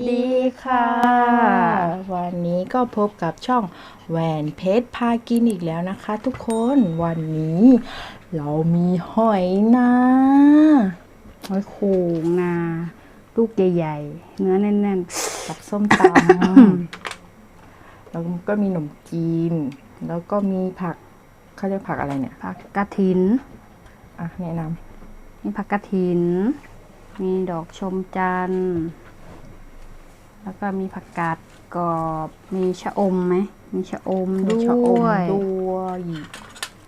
ดีค่ะ วันนี้ก็พบกับช่องแหวนเพชรพากินอีกแล้วนะคะ ทุกคนวันนี้ เรามีหอยนาหอยโขงนาลูกใหญ่ๆ เนื้อแน่นกับส้มตำแล้วก็มีขนมจีน แล้วก็มีผักเขาเรียกผักอะไรเนี่ยๆผักกระถิน อะแนะนมีผักกระถิน มีดอกชมจันทร์ แล้วก็มีผักกาดกรอบ มีชะอมไหม มีชะอมำด้ชะอมวยด้วย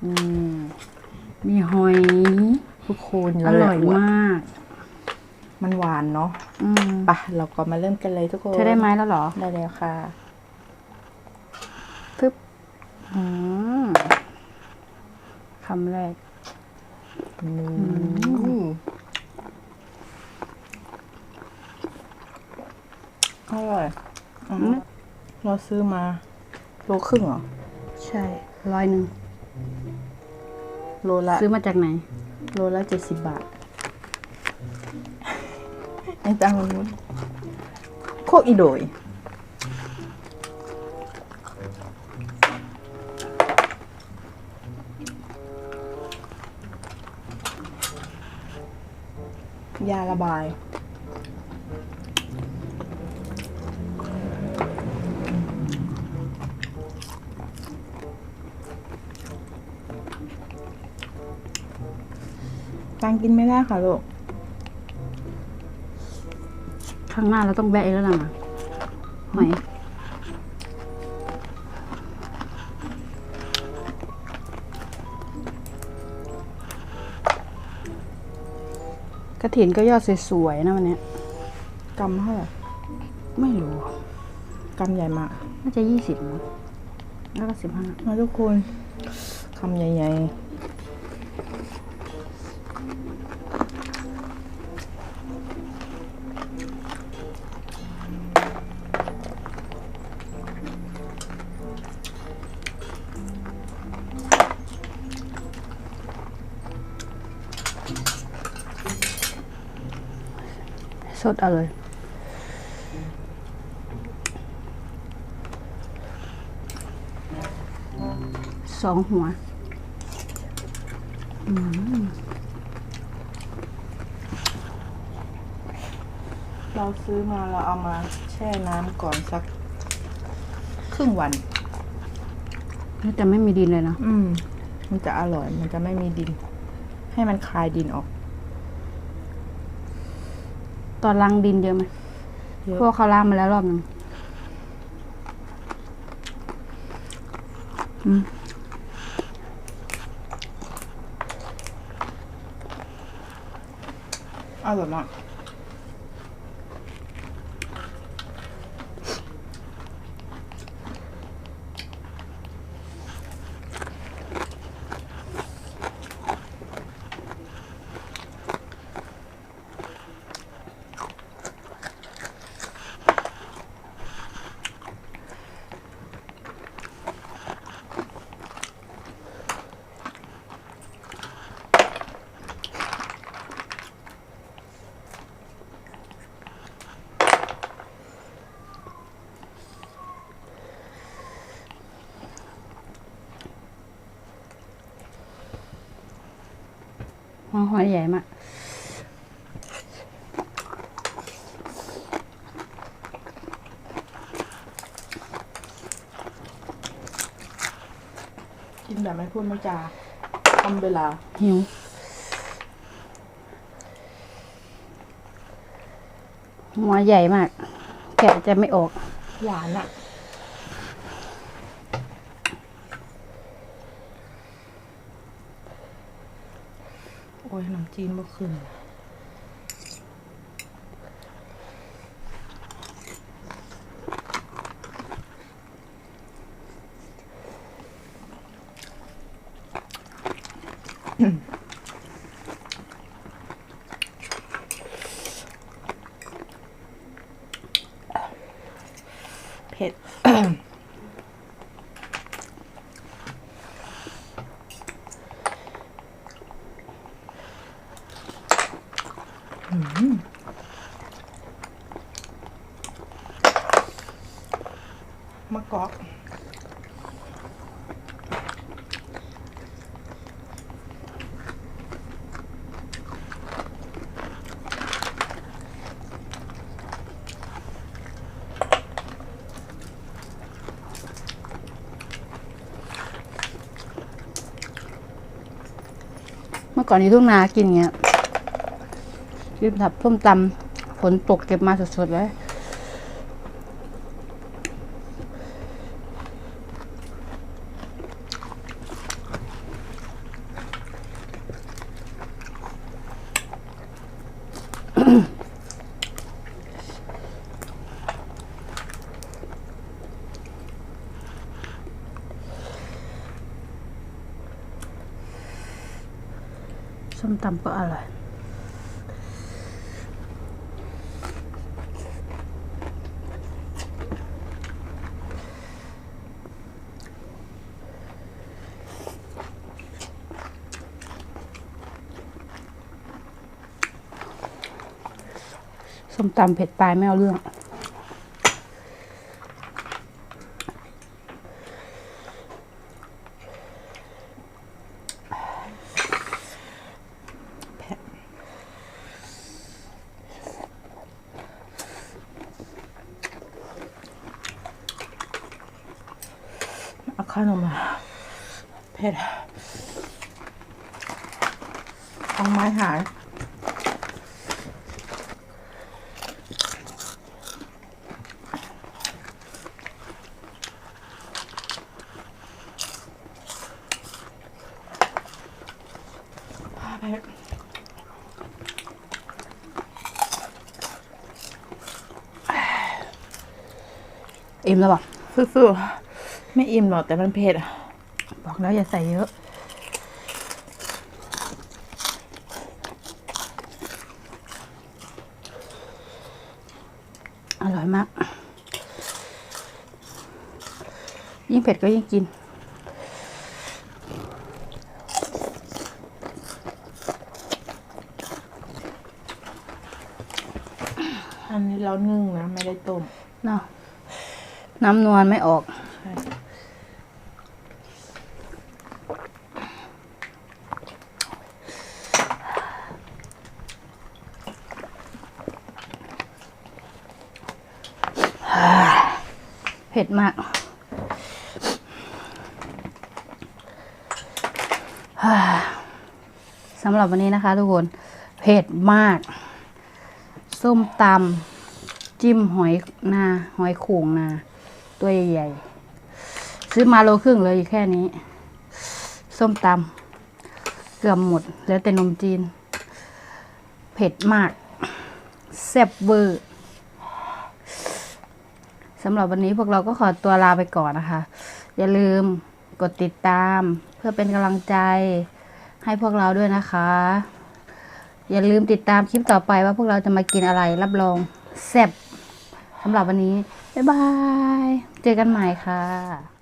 นี่มีหอย ทุกคนอร่อยมาก มันหวานเนาะอืมไปะเราก็มาเริ่มกันเลยทุกคนเธอได้ไม้แล้วเหรอ ได้แล้วค่ะ ปึ๊บอืมคำแรกอืม อร่อยอืมเราซื้อมาโลครึ่งเหรอ ใช่ร้อยหนึ่งโลละซื้อมาจากไหน โลละเจ็ดสิบบาทไอ้ตังค์มันโคกอีโดย ยาระบาย ตังกินไม่ได้ค่ะลูก ข้างหน้าเราต้องแบะอีกแล้วนะหอยกระถินก็ยอดสวยๆนะวันเนี้ยกำเท่าไหร่ไม่รู้กำใหญ่มาก น่าจะยี่สิบมั้งแล้วก็สิบห้ามาทุกคนคำใหญ่ๆ สดเอาเลยสองหัวเราซื้อมาเราเอามาแช่น้ำก่อนสัก ครึ่งวัน แต่ไม่มีดินเลยนะอืม มันจะอร่อย มันจะไม่มีดิน ให้มันคายดินออก ตอนล้างดินเยอะไหมเยอะพวกเขาล้างมาแล้วรอบหนึ่งอืมอร่อยมาก หัวหอยใหญ่มากกินแบบไม่พูดไม่จาทำเวลา หิว หัวใหญ่มาก แกะจะไม่ออก หวานอะ ยขนมจีนบ่ขึ้น เผ็ด อ มะกอก เมื่อก่อนนี้ทุ่งนากินเงี้ยรีบถับส้มตำฝนตกเก็บมาสดๆเล ส้มตำก็อร่อย ส้มตำเผ็ดตายไม่เอาเรื่อง แพะเอา ข้าวหนมมาเผ็ดเอาไม้หายเผ็ดอิ่มแล้วบอกสู้ๆ ไม่อิ่มหรอกแต่มันเผ็ดอะบอกแล้วอย่าใส่เยอะอร่อยมาก ยิ่งเผ็ดก็ยิ่งกิน อันนี้เรานึ่งนะ ไม่ได้ต้มเนาะน้ำนวลไม่ออก เผ็ดมากสำหรับวันนี้นะคะทุกคน เผ็ดมาก ส้มตำจิ้มหอยนา หอยโข่งนา ตัวใหญ่ๆ ซื้อมาโลครึ่งเลยแค่นี้ ส้มตำเกือบหมดเหลือแต่นมจีน เผ็ดมาก แซ่บเวอร์ สำหรับวันนี้พวกเราก็ขอตัวลาไปก่อนนะคะ อย่าลืมกดติดตาม เพื่อเป็นกำลังใจให้พวกเราด้วยนะคะ อย่าลืมติดตามคลิปต่อไปว่าพวกเราจะมากินอะไรรับรองแซ่บสำหรับวันนี้ บ๊ายบาย เจอกันใหม่ค่ะ